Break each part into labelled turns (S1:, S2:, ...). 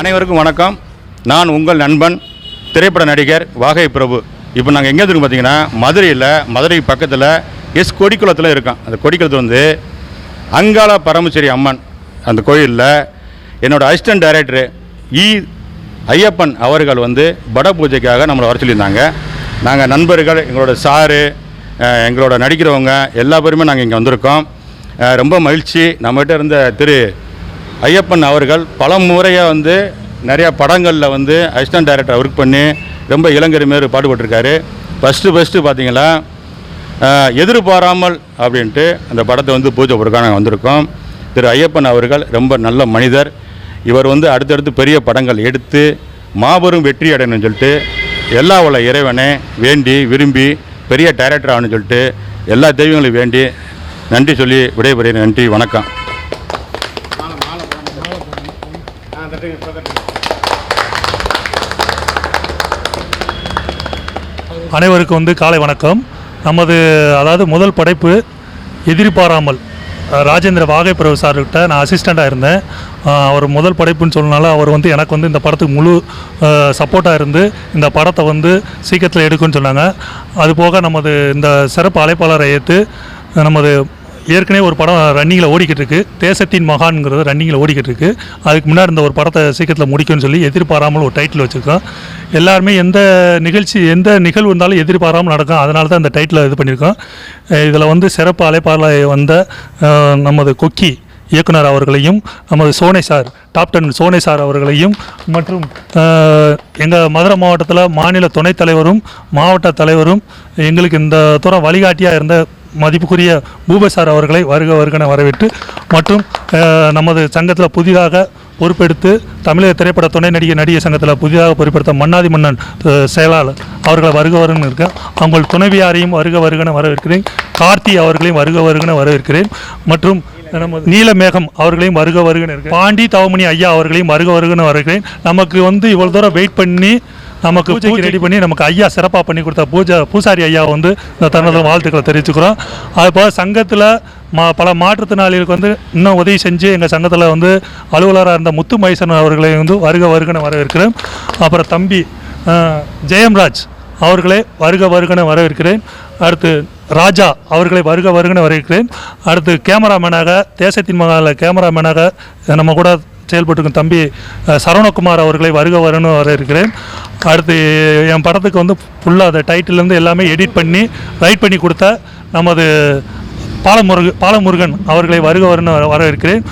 S1: அனைவருக்கும் வணக்கம். நான் உங்கள் நண்பன் திரைப்பட நடிகர் வாகை பிரபு. இப்போ நாங்கள் எங்கே இருக்கோம் பார்த்தீங்கன்னா மதுரையில் மதுரை பக்கத்தில் எஸ் கொடிக்குளத்தில் இருக்கோம். அந்த கொடிக்குளத்தில் வந்து அங்காள பரமசேரி அம்மன் அந்த கோயிலில் என்னோடய அசிஸ்டன்ட் டைரக்டரு இ ஐயப்பன் அவர்கள் வந்து பட பூஜைக்காக நம்மளை வர சொல்லியிருந்தாங்க. நாங்கள் நண்பர்கள் எங்களோட சாரு எங்களோட நடிக்கிறவங்க எல்லா பேருமே நாங்கள் இங்கே வந்திருக்கோம். ரொம்ப மகிழ்ச்சி. நம்மகிட்ட இருந்த திரு ஐயப்பன் அவர்கள் பல முறையாக வந்து நிறையா படங்களில் வந்து அசிஸ்டன்ட் டைரக்டர் ஒர்க் பண்ணி ரொம்ப இளைஞர் மாரி பாடுபட்டிருக்காரு. ஃபஸ்ட்டு ஃபஸ்ட்டு பார்த்தீங்களா எதிர்பாராமல் அப்படின்ட்டு அந்த படத்தை வந்து பூஜை போடுறதுக்காக நாங்கள் வந்திருக்கோம். திரு ஐயப்பன் அவர்கள் ரொம்ப நல்ல மனிதர். இவர் வந்து அடுத்தடுத்து பெரிய படங்கள் எடுத்து மாபெரும் வெற்றி அடையணும்னு சொல்லிட்டு எல்லா உள்ள இறைவனை வேண்டி விரும்பி பெரிய டைரக்டர் ஆகணும்னு சொல்லிட்டு எல்லா தெய்வங்களையும் வேண்டி நன்றி சொல்லி விடைபெறுகிறேன். நன்றி வணக்கம்.
S2: அனைவருக்கும் வந்து காலை வணக்கம். நமது அதாவது முதல் படைப்பு எதிர்பாராமல் ராஜேந்திர வாகை சார்கிட்ட நான் அசிஸ்டண்ட்டாக இருந்தேன். அவர் முதல் படைப்புன்னு சொன்னனால அவர் வந்து எனக்கு வந்து இந்த படத்துக்கு முழு சப்போர்ட்டாக இருந்து இந்த படத்தை வந்து சீக்கிரத்தில் எடுக்குன்னு சொன்னாங்க. அதுபோக நமது இந்த சிறப்பு அழைப்பாளரை ஏற்று நமது ஏற்கனவே ஒரு படம் ரன்னிங்கில் ஓடிக்கிட்டு இருக்கு. தேசத்தின் மகான்ங்கிறது ரன்னிங்கில் ஓடிக்கிட்டு இருக்கு. அதுக்கு முன்னாடி இந்த ஒரு படத்தை சீக்கிரத்தில் முடிக்கும்னு சொல்லி எதிர்பாராமல் ஒரு டைட்டில் வச்சுருக்கோம். எல்லாருமே எந்த நிகழ்ச்சி எந்த நிகழ்வு இருந்தாலும் எதிர்பாராமல் நடக்கும். அதனால தான் இந்த டைட்டில் இது பண்ணியிருக்கோம். இதில் வந்து சிறப்பு அழைப்பாளர் வந்த நமது கொக்கி இயக்குனர் அவர்களையும் நமது Sonai sir top ten Sonai sir அவர்களையும் மற்றும் எங்கள் மதுரை மாவட்டத்தில் மாநில துணைத் தலைவரும் மாவட்ட தலைவரும் எங்களுக்கு இந்த தூரம் வழிகாட்டியாக இருந்த மதிப்புக்குரிய பூப சார் அவர்களை வருக வருகன வரவேற்று மற்றும் நமது சங்கத்தில் புதிதாக பொறுப்பெடுத்து தமிழக திரைப்பட துணை நடிகர் நடிகர் சங்கத்தில் புதிதாக பொறுப்பெடுத்த மன்னாதி மன்னன் செயலாளர் அவர்களை வருக வருகன்னு இருக்கேன். அவங்க துணைவியாரையும் வருக வருகன வரவேற்கிறேன். கார்த்தி அவர்களையும் வருக வருகன வரவேற்கிறேன். மற்றும் நமது நீலமேகம் அவர்களையும் வருக வருகன இருக்கேன். பாண்டி தவமணி ஐயா அவர்களையும் வருக வருகன வரவேற்கிறேன். நமக்கு வந்து இவ்வளோ தூரம் வெயிட் பண்ணி நமக்கு பூஜை ரெடி பண்ணி நமக்கு ஐயா சிறப்பாக பண்ணி கொடுத்த பூஜை பூசாரி ஐயா வந்து இந்த தருணத்தில் வாழ்த்துக்களை தெரிவிச்சுக்கிறோம். அதுபோல் சங்கத்தில் மா பல மாற்றுத்திறனாளிகளுக்கு வந்து இன்னும் உதவி செஞ்சு எங்கள் சங்கத்தில் வந்து அலுவலராக இருந்த முத்து மைசன் அவர்களை வந்து வருக வருகன்னு வரவேற்கிறேன். அப்புறம் தம்பி ஜெயம்ராஜ் அவர்களை வருக வருகன வரவேற்கிறேன். அடுத்து ராஜா அவர்களை வருக வருகன வரவேற்கிறேன். அடுத்து கேமராமேனாக தேசத்தின் மகால கேமராமேனாக நம்ம கூட செயல்பட்டுருக்கும் தம்பி சரவணகுமார் அவர்களை வருக வர இருக்கிறேன். அடுத்து என் படத்துக்கு வந்து ஃபுல்லாக அந்த டைட்டிலேருந்து எல்லாமே எடிட் பண்ணி ரைட் பண்ணி கொடுத்த நமது பாலமுருக பாலமுருகன் அவர்களை வருக வருன்னு வர- வரவேற்கிறேன்.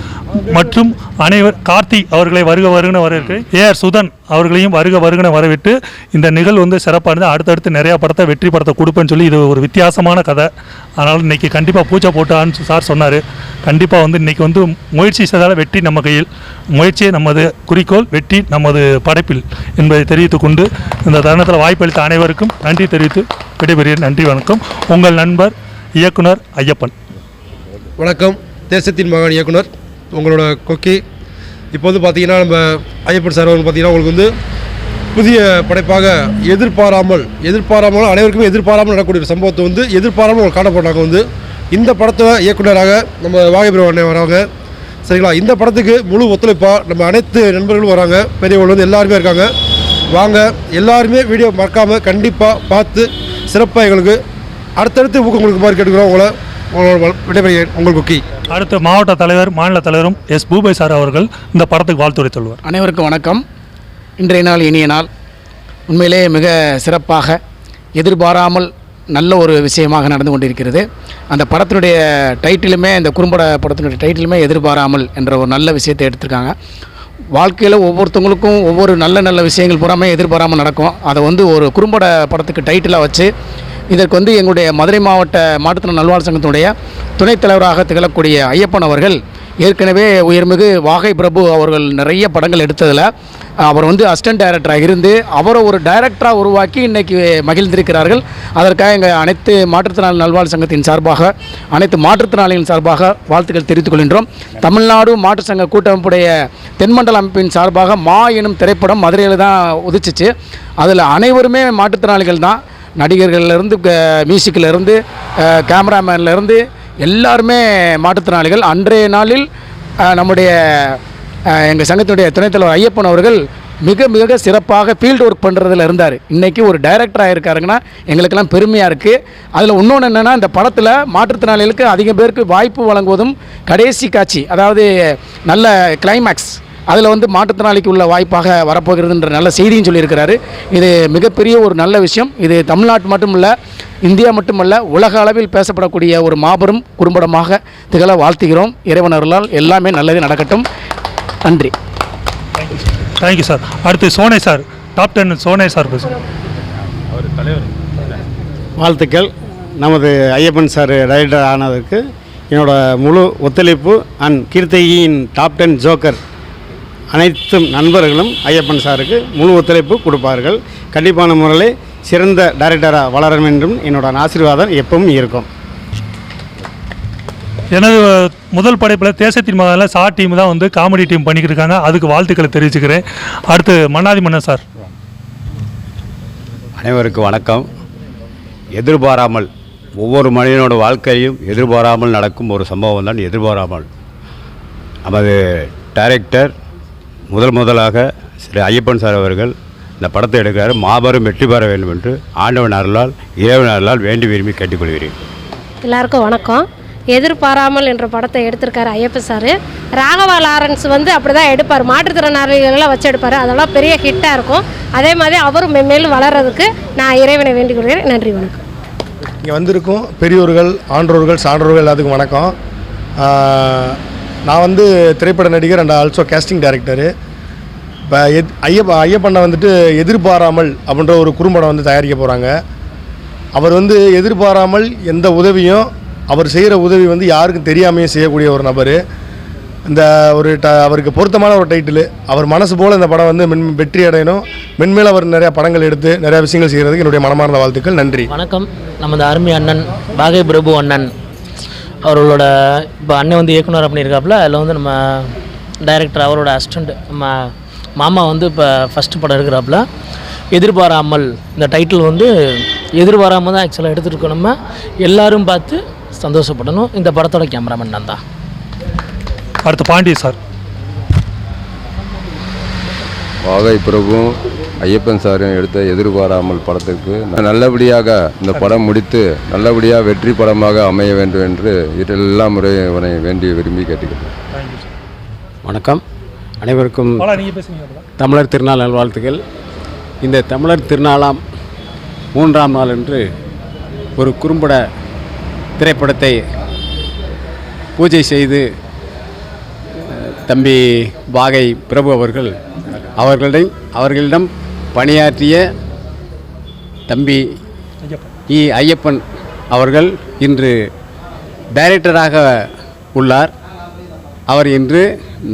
S2: மற்றும் அனைவர் கார்த்தி அவர்களை வருக வருகன வரவேற்கிறேன். ஏஆர் சுதன் அவர்களையும் வருக வருகன வரவிட்டு இந்த நிகழ்வு வந்து சிறப்பானது. அடுத்தடுத்து நிறையா படத்தை வெற்றி படத்தை கொடுப்பேன்னு சொல்லி இது ஒரு வித்தியாசமான கதை. அதனால் இன்றைக்கி கண்டிப்பாக பூஜை போட்டான்னு சார் சொன்னார். கண்டிப்பாக வந்து இன்றைக்கி வந்து முயற்சி செய்தால் வெற்றி நம்ம கையில். முயற்சியே நமது குறிக்கோள் வெற்றி நமது படைப்பில் என்பதை தெரிவித்துக் கொண்டு இந்த தருணத்தில் வாய்ப்பளித்த அனைவருக்கும் நன்றி தெரிவித்து விடைபெறுகிறேன். நன்றி வணக்கம். உங்கள் நண்பர் இயக்குனர் ஐயப்பன்.
S3: வணக்கம். தேசத்தின் மகன் இயக்குனர் உங்களோட கொக்கி. இப்போ வந்து பார்த்தீங்கன்னா நம்ம ஐயப்பன் சார் வந்து பார்த்தீங்கன்னா உங்களுக்கு வந்து புதிய படைப்பாக எதிர்பாராமல் எதிர்பாராமல் அனைவருக்குமே எதிர்பாராமல் நடக்கக்கூடிய ஒரு சம்பவத்தை வந்து எதிர்பாராமல் அவங்க காணப்படுறாங்க வந்து. இந்த படத்தை இயக்குனராக நம்ம வாகைபுரம் அண்ணன் வராங்க. சரிங்களா? இந்த படத்துக்கு முழு ஒத்துழைப்பாக நம்ம அனைத்து நண்பர்களும் வராங்க. பெரியவர்கள் வந்து எல்லாருமே இருக்காங்க. வாங்க. எல்லாருமே வீடியோ மறக்காமல் கண்டிப்பாக பார்த்து சிறப்பாக எங்களுக்கு அடுத்தடுத்து ஊக்கம் கொடுக்குமாறு கேட்டுக்கிறோம். உங்களை உங்களோட விடைபெறுகிறேன். உங்கள் கொக்கி.
S2: அடுத்து மாவட்ட தலைவர் மாநில தலைவரும் எஸ். பூபை சார் அவர்கள் இந்த படத்துக்கு வாழ்த்துரை சொல்வார்.
S4: அனைவருக்கும் வணக்கம். இன்றைய நாள் இனிய நாள். உண்மையிலே மிக சிறப்பாக எதிர்பாராமல் நல்ல ஒரு விஷயமாக நடந்து கொண்டிருக்கிறது. அந்த படத்தினுடைய டைட்டிலுமே இந்த குறும்பட படத்தினுடைய டைட்டிலுமே எதிர்பாராமல் என்ற ஒரு நல்ல விஷயத்தை எடுத்திருக்காங்க. வாழ்க்கையில் ஒவ்வொருத்தவங்களுக்கும் ஒவ்வொரு நல்ல நல்ல விஷயங்கள் பூராமே எதிர்பாராமல் நடக்கும். அதை வந்து ஒரு குறும்பட படத்துக்கு டைட்டிலாக வச்சு இதற்கு வந்து எங்களுடைய மதுரை மாவட்ட மாற்றுத்திறன் நல்வாழ் சங்கத்தினுடைய துணைத் தலைவராக திகழக்கூடிய ஐயப்பன் அவர்கள் ஏற்கனவே உயர்மிகு வாகை பிரபு அவர்கள் நிறைய படங்கள் எடுத்ததில் அவர் வந்து அசிஸ்டன்ட் டைரக்டராக இருந்து அவரை ஒரு டைரக்டராக உருவாக்கி இன்றைக்கி மகிழ்ந்திருக்கிறார்கள். அதற்காக எங்கள் அனைத்து மாற்றுத்திறனாளி நல்வாழ் சங்கத்தின் சார்பாக அனைத்து மாற்றுத்திறனாளிகளின் சார்பாக வாழ்த்துக்கள் தெரிவித்துக் கொள்கின்றோம். தமிழ்நாடு மாற்று சங்க கூட்டமைப்புடைய தென்மண்டல அமைப்பின் சார்பாக மா எனும் திரைப்படம் மதுரையில் தான் உதிச்சிச்சு. அதில் அனைவருமே மாற்றுத்திறனாளிகள் தான். நடிகர்கள்லேருந்து மியூசிக்கிலேருந்து கேமராமேன்லேருந்து எல்லாருமே மாற்றுத்திறனாளிகள். அன்றைய நாளில் நம்முடைய எங்கள் சங்கத்தினுடைய துணைத் தலைவர் ஐயப்பன் அவர்கள் மிக மிக சிறப்பாக ஃபீல்டு ஒர்க் பண்ணுறதுல இருந்தார். இன்றைக்கி ஒரு டைரக்டராக இருக்காருங்கன்னா எங்களுக்கெல்லாம் பெருமையாக இருக்குது அதில் இன்னொன்று என்னென்னா இந்த படத்தில் மாற்றுத்திறனாளிகளுக்கு அதிக பேருக்கு வாய்ப்பு வழங்குவதும் கடைசி காட்சி அதாவது நல்ல கிளைமேக்ஸ் அதில் வந்து மாற்றுத்திறனாளிக்கு உள்ள வாய்ப்பாக வரப்போகிறதுன்ற நல்ல செய்தியும் சொல்லியிருக்கிறாரு. இது மிகப்பெரிய ஒரு நல்ல விஷயம். இது தமிழ்நாட்டு மட்டுமல்ல இந்தியா மட்டுமல்ல உலக அளவில் பேசப்படக்கூடிய ஒரு மாபெரும் குறும்படமாக திகழ வாழ்த்துகிறோம். இறைவனர்களால் எல்லாமே நல்லது நடக்கட்டும். நன்றி.
S2: தேங்க்யூ சார் அடுத்து Sone sir. Top ten Sone sir பேசுகிறேன்
S5: வாழ்த்துக்கள். நமது ஐயப்பன் சார் ரைடர் ஆனதற்கு என்னோட முழு ஒத்துழைப்பு அண்ட் கீர்த்தியின் டாப் டென் ஜோக்கர். அனைத்து நண்பர்களும் ஐயப்பன் சாருக்கு முழு ஒத்துழைப்பு கொடுப்பார்கள். கண்டிப்பான முறையில் சிறந்த டைரக்டராக வளர வேண்டும் என்னோட ஆசீர்வாதம் எப்பவும் இருக்கும்.
S2: எனது முதல் படைப்பில் தேசத்தின் மகாலில் சா டீம் தான் வந்து காமெடி டீம் பண்ணிக்கிட்டு இருக்காங்க. அதுக்கு வாழ்த்துக்களை தெரிவிச்சுக்கிறேன். அடுத்து மன்னாதி மன்னன் சார்.
S6: அனைவருக்கும் வணக்கம். எதிர்பாராமல் ஒவ்வொரு மனிதனோட வாழ்க்கையும் எதிர்பாராமல் நடக்கும் ஒரு சம்பவம் தான் எதிர்பாராமல். நமது டைரக்டர் முதல் முதலாக ஸ்ரீ ஐயப்பன் சார் அவர்கள் இந்த படத்தை எடுக்கிறார். மாபெரும் வெற்றி பெற வேண்டும் என்று ஆண்டவன் அருளால் இறைவன் அருளால் வேண்டி விரும்பி கேட்டுக்கொள்கிறேன்.
S7: எல்லாருக்கும் வணக்கம். எதிர்பாராமல் என்ற படத்தை எடுத்திருக்காரு ஐயப்ப சார். ராகவா லாரன்ஸ் வந்து அப்படி தான் எடுப்பார் மாற்றுத்திறனாளிகளெல்லாம் வச்சு எடுப்பார். அதெல்லாம் பெரிய ஹிட்டாக இருக்கும். அதே மாதிரி அவரும் மென்மேலும் வளர்றதுக்கு நான் இறைவனை வேண்டிக் கொள்கிறேன் நன்றி வணக்கம்.
S3: இங்கே வந்திருக்கும் பெரியோர்கள் ஆன்றோர்கள் சான்றோர்கள் எல்லாத்துக்கும் வணக்கம். நான் வந்து திரைப்பட நடிகர் அண்ட் ஆல்சோ கேஸ்டிங் டைரக்டரு இப்போ எத் ஐயப்ப ஐயப்பண்ணை வந்துட்டு எதிர்பாராமல் அப்படின்ற ஒரு குறும்படம் வந்து தயாரிக்க போகிறாங்க அவர் வந்து எதிர்பாராமல் எந்த உதவியும் அவர் செய்கிற உதவி வந்து யாருக்கும் தெரியாமையும் செய்யக்கூடிய ஒரு நபர். இந்த ஒரு ட அவருக்கு பொருத்தமான ஒரு டைட்டில் அவர் மனசு போல் இந்த படம் வந்து மென் வெற்றி அடையணும். மென்மேல் அவர் நிறையா படங்கள் எடுத்து நிறையா விஷயங்கள் செய்கிறதுக்கு என்னுடைய மனமார்ந்த வாழ்த்துக்கள். நன்றி.
S8: வணக்கம். நமது அருமை அண்ணன் பாகை பிரபு அண்ணன். அவர்களோட இப்போ அண்ணன் வந்து இயக்குனர் பண்ணியிருக்காப்புல அதில் வந்து நம்ம டைரக்டர் அவரோட அசிஸ்டண்ட் நம்ம மாமா வந்து இப்போ ஃபஸ்ட்டு படம் எடுக்கிறாப்புல. எதிர்பாராமல் இந்த டைட்டில் வந்து எதிர்பாராமல் தான் ஆக்சுவலாக எடுத்துருக்கோம் நம்ம. எல்லாரும் பார்த்து சந்தோஷப்படணும். இந்த படத்தோட கேமராமேன் நான் தான்.
S2: அடுத்து பாண்டி சார்.
S9: வாகை பிரபுவும் ஐயப்பன் சாரும் எடுத்த எதிர்பாராமல் படத்துக்கு நல்லபடியாக இந்த படம் முடித்து நல்லபடியாக வெற்றி படமாக அமைய வேண்டும் என்று எல்லா முறையும் வேண்டி விரும்பி கேட்டுக்கிறேன்
S5: வணக்கம். அனைவருக்கும் தமிழர் திருநாள் நல்வாழ்த்துக்கள். இந்த தமிழர் திருநாளாம் மூன்றாம் நாள் என்று ஒரு குறும்பட திரைப்படத்தை பூஜை செய்து தம்பி வாகை பிரபு அவர்கள் அவர்களிடம் அவர்களிடம் பணியாற்றிய தம்பி இ ஐயப்பன் அவர்கள் இன்று டைரக்டராக உள்ளார். அவர் இன்று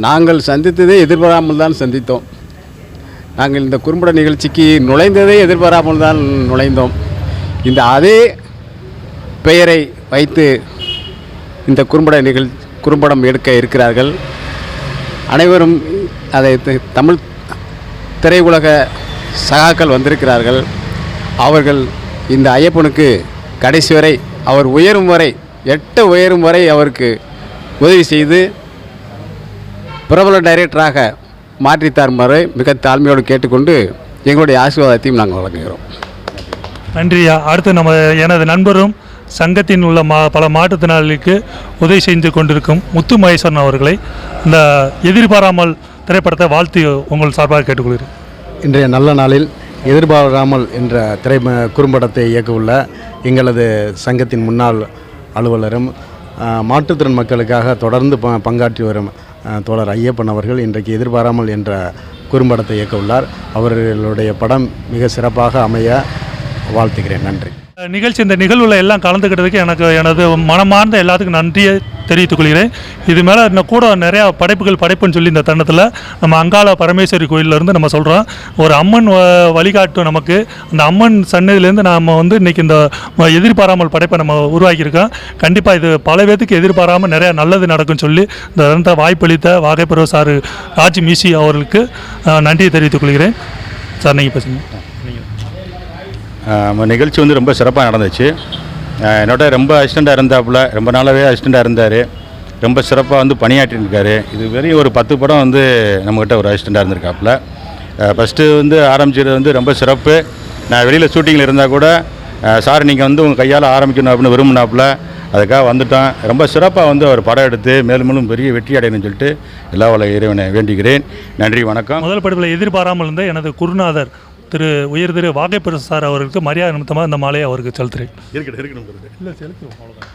S5: நாங்கள் சந்தித்ததை எதிர்பாராமல் தான் சந்தித்தோம். நாங்கள் இந்த குறும்பட நிகழ்ச்சிக்கு நுழைந்ததை எதிர்பாராமல் தான் நுழைந்தோம். இந்த அதே பெயரை வைத்து இந்த குறும்பட நிகழ் குறும்படம் எடுக்க இருக்கிறார்கள். அனைவரும் அதை தமிழ் திரையுலக சகாக்கள் வந்திருக்கிறார்கள். அவர்கள் இந்த ஐயப்பனுக்கு கடைசி வரை அவர் உயரும் வரை எட்ட உயரும் வரை அவருக்கு உதவி செய்து பிரபல டைரக்டராக மாற்றி தருமாறு மிக தாழ்மையோடு கேட்டுக்கொண்டு எங்களுடைய ஆசீர்வாதத்தையும் நாங்கள் வழங்குகிறோம்.
S2: நன்றியா அடுத்து நம்ம எனது நண்பரும் சங்கத்தின் உள்ள மா பல மாற்றுத்திறனாளிகளுக்கு உதவி செஞ்சு கொண்டிருக்கும் முத்து மகேஸ்வரன் அவர்களை இந்த எதிர்பாராமல் திரைப்படத்தை வாழ்த்து உங்கள் சார்பாக கேட்டுக்கொள்கிறேன்.
S5: இன்றைய நல்ல நாளில் எதிர்பாராமல் என்ற திரை குறும்படத்தை இயக்கவுள்ள எங்களது சங்கத்தின் முன்னாள் அலுவலரும் மாற்றுத்திறன் மக்களுக்காக தொடர்ந்து ப பங்காற்றி வரும் தோழர் ஐயப்பன் அவர்கள் இன்றைக்கு எதிர்பாராமல் என்ற குறும்படத்தை இயக்க உள்ளார் அவர்களுடைய படம் மிக சிறப்பாக அமைய வாழ்த்துகிறேன். நன்றி.
S2: நிகழ்ச்சி இந்த நிகழ்வில் எல்லாம் கலந்துக்கிட்டதுக்கு எனக்கு எனது மனமார்ந்த எல்லாத்துக்கும் நன்றியை தெரிவித்துக் கொள்கிறேன். இது மேலே இன்னும் கூட நிறையா படைப்புகள் படைப்புன்னு சொல்லி இந்த தருணத்தில் நம்ம அங்காள பரமேஸ்வரி கோயிலிருந்து நம்ம சொல்கிறோம் ஒரு அம்மன் வ- வழிகாட்டும் நமக்கு. அந்த அம்மன் சன்னதியிலேருந்து நாம் வந்து இன்றைக்கி இந்த எதிர்பாராமல் படைப்பை நம்ம உருவாக்கியிருக்கோம். கண்டிப்பாக இது பல பேத்துக்கு எதிர்பாராமல் நிறையா நல்லது நடக்கும்னு சொல்லி இந்த தருணத்தை வாய்ப்பளித்த வாகைப்பருவ சார் ராஜ் மீசி அவர்களுக்கு நன்றியை தெரிவித்துக் கொள்கிறேன். சார் நீங்கள் பேசுங்க.
S1: நிகழ்ச்சி வந்து ரொம்ப சிறப்பாக நடந்துச்சு. என்னோட ரொம்ப அசிஸ்டண்ட்டாக இருந்தாப்புல ரொம்ப நாளாகவே அசிஸ்டண்ட்டாக இருந்தார். ரொம்ப சிறப்பாக வந்து பணியாற்றிருக்காரு. இது வரையும் ஒரு பத்து படம் வந்து நம்மக்கிட்ட ஒரு அசிஸ்டண்ட்டாக இருந்திருக்காப்புல. ஃபஸ்ட்டு வந்து ஆரம்பிச்சது வந்து ரொம்ப சிறப்பு. நான் வெளியில் ஷூட்டிங்கில் இருந்தால் கூட சார் நீங்கள் வந்து உங்கள் கையால் ஆரம்பிக்கணும் அப்படின்னு விரும்பினாப்புல. அதுக்காக வந்துட்டோம் ரொம்ப சிறப்பாக வந்து அவர் படம் எடுத்து மேலும் மேலும் பெரிய வெற்றி அடையணும்னு சொல்லிட்டு எல்லா வல்ல இறைவனை வேண்டுகிறேன். நன்றி வணக்கம்.
S2: முதல் படத்தில் எதிர்பாராமல் இருந்த எனது குருநாதர் திரு உயர் திரு வாகைப்பரசு சார் அவர்களுக்கு மரியாதை நிமித்தமாக இந்த மாலையை அவருக்கு செலுத்துகிறேன்.
S1: இருக்கட்டும் இருக்கணும்
S2: இல்லை செலுத்துவோம் அவ்வளோதான்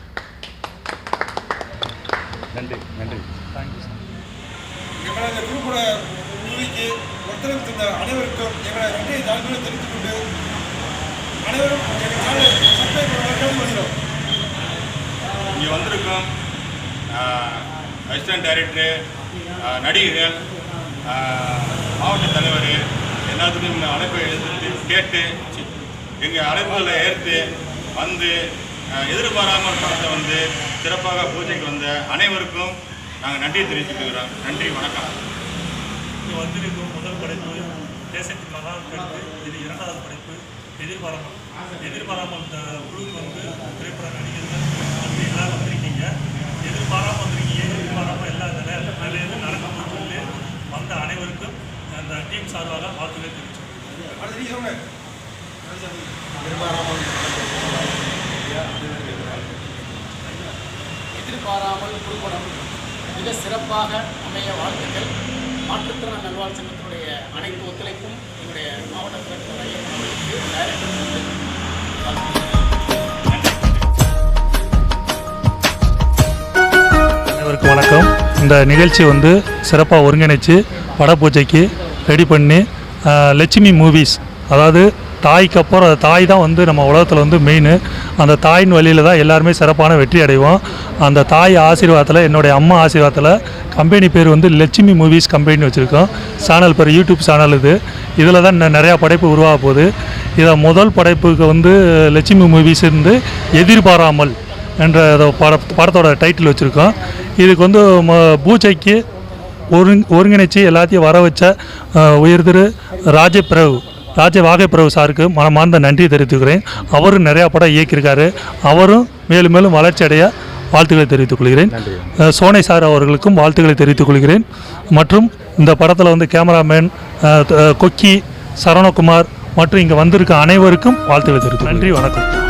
S1: நன்றி நன்றி.
S3: எங்களை இந்த குழுப்பட உதவிக்கு ஒத்துழைப்பு தந்த அனைவருக்கும் எங்களை நன்றியை தாழ்மையை தெரிவித்துக் கொண்டு அனைவரும் எங்கள் சேனலை சப்ஸ்கிரைப் பண்ண கேட்டுக்கொள்கிறோம்
S1: இங்கே வந்திருக்கோம் அசிஸ்டன்ட் டைரக்டரு நடிகர்கள் மாவட்ட தலைவர் எல்லாத்துக்கும் இந்த அழைப்பை எழுதி கேட்டு எங்கள் அழைப்புகளை ஏற்று வந்து எதிர்பாராமல் படத்தை வந்து சிறப்பாக பூஜைக்கு வந்த அனைவருக்கும் நாங்கள் நன்றி தெரிவித்துக்கிறோம் நன்றி வணக்கம்.
S2: இது வந்திருக்கும் முதல் படைப்பு தேசத்தின் மகான் கருத்து இது இரண்டாவது படைப்பு எதிர்பாராமல். எதிர்பாராமல் இந்த குழுக்கு வந்து திரைப்பட நடிகர்கள் வந்து எல்லாரும் வந்திருக்கீங்க. எதிர்பாராமல் வந்திருக்கீங்க எதிர்பாராமல் எல்லா நிலை நிலையிலும் நடக்கும் சொல்லி வந்த அனைவருக்கும் டீம் சார்பாக வாழ்த்துக்களை
S4: எதிர்பாராமல் குறும்படம் மிக சிறப்பாக அமைய வாழ்த்துக்கள் மாற்றுத்திறன் நல்வாழ் சங்கத்தினுடைய அனைத்து ஒத்துழைப்பும் என்னுடைய மாவட்ட தலைவர் ஐயப்பன் அவர்களுக்கு டைரக்டர் வாழ்த்துக்கள்.
S2: அனைவருக்கும் வணக்கம் இந்த நிகழ்ச்சி வந்து சிறப்பாக ஒருங்கிணைச்சு படப்பூஜைக்கு ரெடி பண்ணி லட்சுமி மூவிஸ் அதாவது தாய்க்கு அப்புறம் தாய் தான் வந்து நம்ம உலகத்தில் வந்து மெயின் அந்த தாயின் வழியில் தான் எல்லாருமே சிறப்பான வெற்றி அடைவோம். அந்த தாய் ஆசீர்வாதத்தில் என்னுடைய அம்மா ஆசீர்வாதத்தில் கம்பெனி பேர் வந்து லட்சுமி மூவிஸ் கம்பெனி வச்சுருக்கோம். சேனல் பேர் யூடியூப் சேனல் இது. இதில் தான் இன்னும் நிறையா படைப்பு உருவாக போகுது. இதை முதல் படைப்புக்கு வந்து லட்சுமி மூவிஸ் இருந்து எதிர்பாராமல் என்ற பட படத்தோட டைட்டில் வச்சுருக்கோம். இதுக்கு வந்து ம- பூஜைக்கு ஒருங் ஒருங்கிணைச்சு எல்லாத்தையும் வர வச்ச உயர் திரு ராஜபிரபு ராஜ வாகைப்பிரபு சாருக்கு மனமார்ந்த நன்றி தெரிவித்துக்கிறேன். அவரும் நிறையா படம் இயக்கியிருக்காரு. அவரும் மேலும் மேலும் வளர்ச்சி அடைய வாழ்த்துக்களை தெரிவித்துக் கொள்கிறேன். சோனை சார் அவர்களுக்கும் வாழ்த்துக்களை தெரிவித்துக் கொள்கிறேன். மற்றும் இந்த படத்தில் வந்து கேமராமேன் கொக்கி சரவணகுமார் மற்றும் இங்கே வந்திருக்க அனைவருக்கும் வாழ்த்துக்களை தெரிவித்து நன்றி வணக்கம்.